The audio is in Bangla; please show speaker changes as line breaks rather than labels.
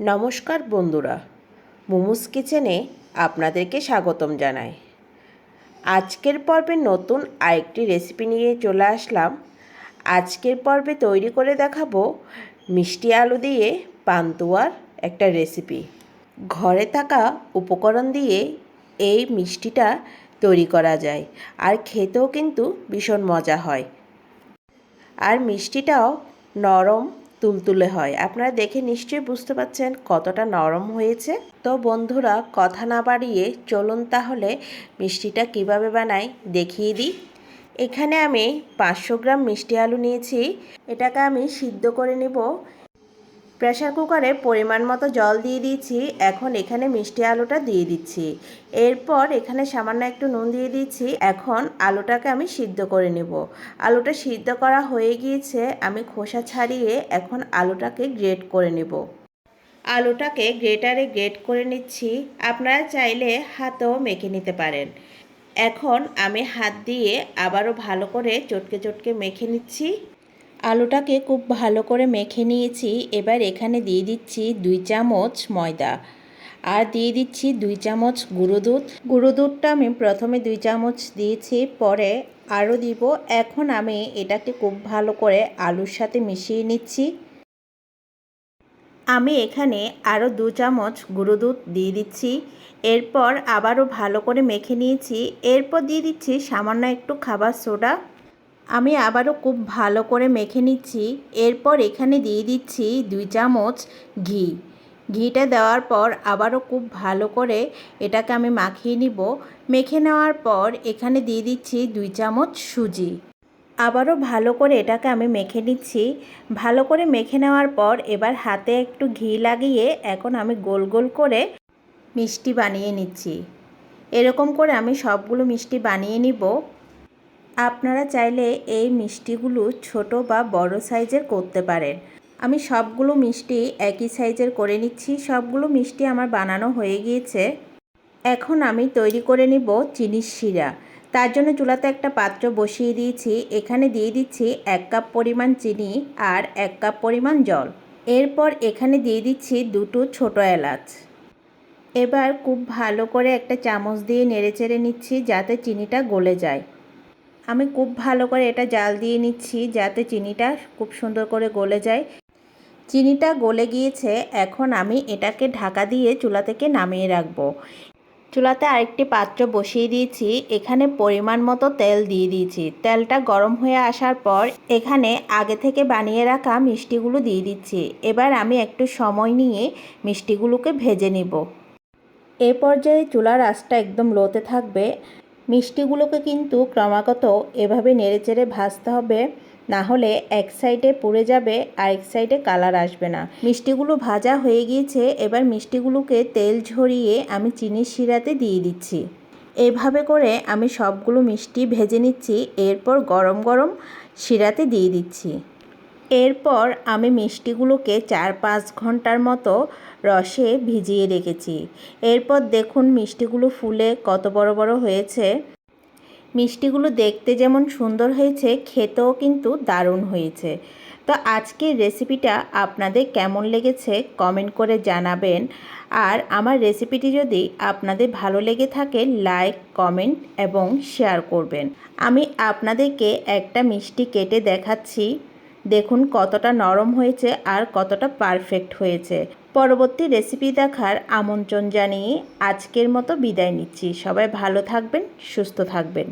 নমস্কার বন্ধুরা, মোমোস কিচেনে আপনাদেরকে স্বাগতম জানাই। আজকের পর্বে নতুন আরেকটি রেসিপি নিয়ে চলে আসলাম। আজকের পর্বে তৈরি করে দেখাবো মিষ্টি আলু দিয়ে পান্তুয়ার একটা রেসিপি। ঘরে থাকা উপকরণ দিয়ে এই মিষ্টিটা তৈরি করা যায় আর খেতেও কিন্তু ভীষণ মজা হয়। আর মিষ্টিটাও নরম তুলতুলে হয়। আপনারা দেখে নিশ্চয়ই বুঝতে পারছেন কতটা নরম হয়েছে। তো বন্ধুরা, কথা না বাড়িয়ে চলুন তাহলে মিষ্টিটা কীভাবে বানাই দেখিয়ে দিই। এখানে আমি পাঁচশো গ্রাম মিষ্টি আলু নিয়েছি। এটাকে আমি সিদ্ধ করে নেব। প্রেশার কুকারে পরিমাণ মতো জল দিয়ে দিয়েছি। এখন এখানে মিষ্টি আলুটা দিয়ে দিচ্ছি। এরপর এখানে সামান্য একটু নুন দিয়ে দিচ্ছি এখন আলুটাকে আমি সিদ্ধ করে নেব। আলুটা সিদ্ধ করা হয়ে গিয়েছে। আমি খোসা ছাড়িয়ে এখন আলুটাকে গ্রেট করে নেব। আলুটাকে গ্রেটারে গ্রেট করে নিচ্ছি। আপনারা চাইলে হাতেও মেখে নিতে পারেন। এখন আমি হাত দিয়ে আবারও ভালো করে চটকে চটকে মেখে নিচ্ছি। আলুটাকে খুব ভালো করে মেখে নিয়েছি। এবার এখানে দিয়ে দিচ্ছি দুই চামচ ময়দা। আর দিয়ে দিচ্ছি দুই চামচ গুঁড়ো দুধ। গুঁড়ো দুধটা আমি প্রথমে দুই চামচ দিয়েছি, পরে আরও দিব। এখন আমি এটাকে খুব ভালো করে আলুর সাথে মিশিয়ে নিচ্ছি। আমি এখানে আরও দু চামচ গুঁড়ো দুধ দিয়ে দিচ্ছি। এরপর আবারও ভালো করে মেখে নিয়েছি। এরপর দিয়ে দিচ্ছি সামান্য একটু খাবার সোডা। আমি আবারও খুব ভালো করে মেখে নিচ্ছি। এরপর এখানে দিয়ে দিচ্ছি দুই চামচ ঘি। ঘিটা দেওয়ার পর আবারও খুব ভালো করে এটাকে আমি মাখিয়ে নিব। মেখে নেওয়ার পর এখানে দিয়ে দিচ্ছি দুই চামচ সুজি। আবারও ভালো করে এটাকে আমি মেখে নিচ্ছি। ভালো করে মেখে নেওয়ার পর এবার হাতে একটু ঘি লাগিয়ে এখন আমি গোল গোল করে মিষ্টি বানিয়ে নিচ্ছি। এরকম করে আমি সবগুলো মিষ্টি বানিয়ে নিব। আপনারা চাইলে এই মিষ্টিগুলো ছোট বা বড় সাইজের করতে পারেন। আমি সবগুলো মিষ্টি একই সাইজের করে নিচ্ছি। সবগুলো মিষ্টি আমার বানানো হয়ে গিয়েছে। এখন আমি তৈরি করে নিব চিনির শিরা। তার জন্য চুলাতে একটা পাত্র বসিয়ে দিয়েছি। এখানে দিয়ে দিচ্ছি এক কাপ পরিমাণ চিনি আর এক কাপ পরিমাণ জল। এরপর এখানে দিয়ে দিচ্ছি দুটো ছোট এলাচ। এবার খুব ভালো করে একটা চামচ দিয়ে নেড়েচেড়ে নিচ্ছি যাতে চিনিটা গলে যায়। আমি খুব ভালো করে এটা জাল দিয়ে নিচ্ছি যাতে চিনিটা খুব সুন্দর করে গলে যায়। চিনিটা গলে গিয়েছে, এখন আমি এটাকে ঢাকা দিয়ে চুলা থেকে নামিয়ে রাখব। চুলাতে আরেকটি পাত্র বসিয়ে দিয়েছি, এখানে পরিমাণ মতো তেল দিয়ে দিয়েছি। তেলটা গরম হয়ে আসার পর এখানে আগে থেকে বানিয়ে রাখা মিষ্টিগুলো দিয়ে দিচ্ছি। এবার আমি একটু সময় নিয়ে মিষ্টিগুলোকে ভেজে নিব। এ পর্যায়ে চুলার আঁচটা একদম লোতে থাকবে। মিষ্টিগুলোকে কিন্তু ক্রমাগত এভাবে নেড়েচেড়ে ভাজতে হবে, না হলে এক সাইডে পুড়ে যাবে আর এক সাইডে কালার আসবে না। মিষ্টিগুলো ভাজা হয়ে গিয়েছে, এবার মিষ্টিগুলোকে তেল ঝরিয়ে আমি চিনির শিরাতে দিয়ে দিচ্ছি। এভাবে করে আমি সবগুলো মিষ্টি ভেজে নিচ্ছি, এরপর গরম গরম শিরাতে দিয়ে দিচ্ছি। এরপর আমি মিষ্টিগুলোকে চার পাঁচ ঘণ্টার মতো রসে ভিজিয়ে রেখেছি। এরপর দেখুন মিষ্টিগুলো ফুলে কত বড় বড় হয়েছে। মিষ্টিগুলো দেখতে যেমন সুন্দর হয়েছে, খেতেও কিন্তু দারুণ হয়েছে। তো আজকের রেসিপিটা আপনাদের কেমন লেগেছে কমেন্ট করে জানাবেন। আর আমার রেসিপিটি যদি আপনাদের ভালো লেগে থাকে, লাইক, কমেন্ট এবং শেয়ার করবেন। আমি আপনাদেরকে একটা মিষ্টি কেটে দেখাচ্ছি। দেখুন কতটা নরম হয়েছে আর কতটা পারফেক্ট হয়েছে। পরবর্তী রেসিপি দেখার আমন্ত্রণ জানিয়ে আজকের মতো বিদায় নিচ্ছি। সবাই ভালো থাকবেন, সুস্থ থাকবেন।